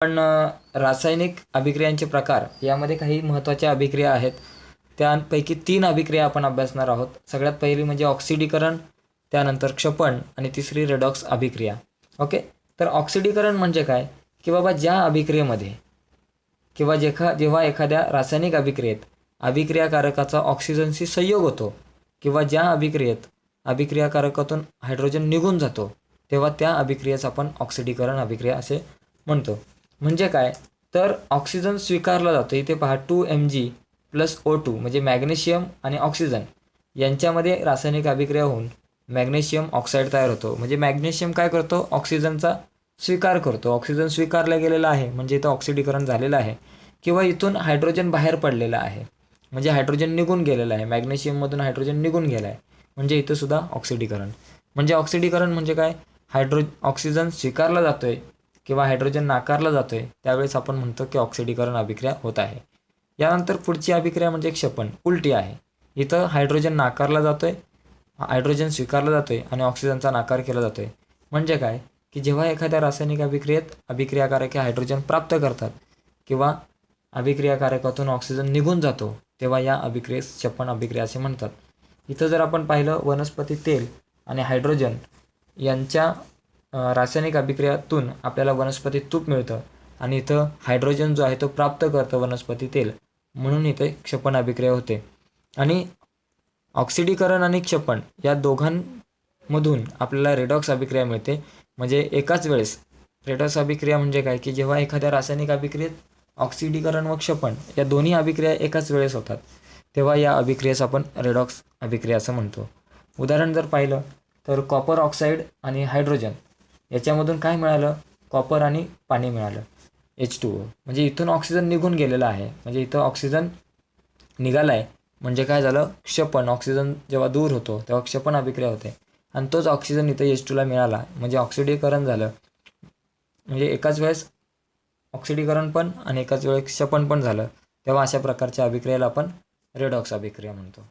पण रासायनिक अभिक्रियांचे प्रकार यामध्ये काही महत्त्वाच्या अभिक्रिया आहेत. त्यापैकी तीन अभिक्रिया आपण अभ्यासणार आहोत. सगळ्यात पहिली म्हणजे ऑक्सिडीकरण त्यानंतर क्षपण आणि तिसरी रेडॉक्स अभिक्रिया. ओके? तर ऑक्सिडीकरण म्हणजे काय? की बाबा ज्या अभिक्रियेमध्ये किंवा जेखा जेव्हा एखाद्या रासायनिक अभिक्रियेत अभिक्रियाकारकाचा ऑक्सिजनशी संयोग होतो किंवा ज्या अभिक्रियेत अभिक्रियाकारकातून हायड्रोजन निघून जातो तेव्हा त्या अभिक्रियेस आपण ऑक्सिडीकरण अभिक्रिया असे म्हणतो. म्हणजे काय? तर ऑक्सिजन स्वीकारला जातो. इथे पहा two M G plus O two म्हणजे मॅग्नेशियम आणि ऑक्सिजन यांच्यामध्ये रासायनिक अभिक्रिया होऊन मॅग्नेशियम ऑक्साईड तयार होतो. म्हणजे मॅग्नेशियम काय करतो? ऑक्सिजनचा स्वीकार करतो. ऑक्सिजन स्वीकारला गेलेला आहे म्हणजे इथं ऑक्सिडीकरण झालेलं आहे किंवा इथून हायड्रोजन बाहेर पडलेलं आहे. म्हणजे हायड्रोजन निघून गेलेलं आहे. मॅग्नेशियममधून हायड्रोजन निघून गेलं आहे म्हणजे इथं सुद्धा ऑक्सिडीकरण म्हणजे ऑक्सिडीकरण म्हणजे काय? हायड्रो ऑक्सिजन स्वीकारला जातोय. किंवा हायड्रोजन नाकारला आहे त्यावेळेस आपण म्हणतो की ऑक्सिडीकरण अभिक्रिया होत आहे. यानंतर पुढची अभिक्रिया म्हणजे क्षपण उलटी आहे. इथं हायड्रोजन नाकारला जातो आहे हायड्रोजन स्वीकारला आहे आणि ऑक्सिजनचा नाकार केला जातो आहे म्हणजे काय? की जेव्हा एखाद्या रासायनिक अभिक्रियेत अभिक्रियाकारक हे हायड्रोजन प्राप्त करतात किंवा अभिक्रियाकारकातून ऑक्सिजन निघून जातो तेव्हा या अभिक्रियेस क्षपण अभिक्रिया असे म्हणतात. इथं जर आपण पाहिलं वनस्पती तेल आणि हायड्रोजन यांच्या रासायनिक अभिक्रियातून आपल्याला वनस्पती तूप मिळतं आणि इथं हायड्रोजन जो आहे तो प्राप्त करतं वनस्पती तेल म्हणून इथे क्षपण अभिक्रिया होते. आणि ऑक्सिडीकरण आणि क्षपण या दोघांमधून आपल्याला रेडॉक्स अभिक्रिया मिळते. म्हणजे एकाच वेळेस. रेडॉक्स अभिक्रिया म्हणजे काय? की जेव्हा एखाद्या रासायनिक अभिक्रियेत ऑक्सिडीकरण व क्षपण या दोन्ही अभिक्रिया एकाच वेळेस होतात तेव्हा या अभिक्रियेस आपण रेडॉक्स अभिक्रिया असं म्हणतो. उदाहरण जर पाहिलं तर कॉपर ऑक्साईड आणि हायड्रोजन याच्यामधून काय मिळालं? कॉपर आणि पाणी मिळालं. एच टू ओ म्हणजे इथून ऑक्सिजन निघून गेलेला आहे. म्हणजे इथं ऑक्सिजन निघाला आहे म्हणजे काय झालं? क्षपण ऑक्सिजन जेव्हा दूर होतो तेव्हा क्षपण अभिक्रिया होते. आणि तोच ऑक्सिजन इथं एच टूला मिळाला. म्हणजे ऑक्सिडीकरण झालं. म्हणजे एकाच वेळेस ऑक्सिडीकरण पण आणि एकाच वेळेस क्षपण पण झालं. तेव्हा अशा प्रकारच्या अभिक्रियेला आपण रेडॉक्स अभिक्रिया म्हणतो.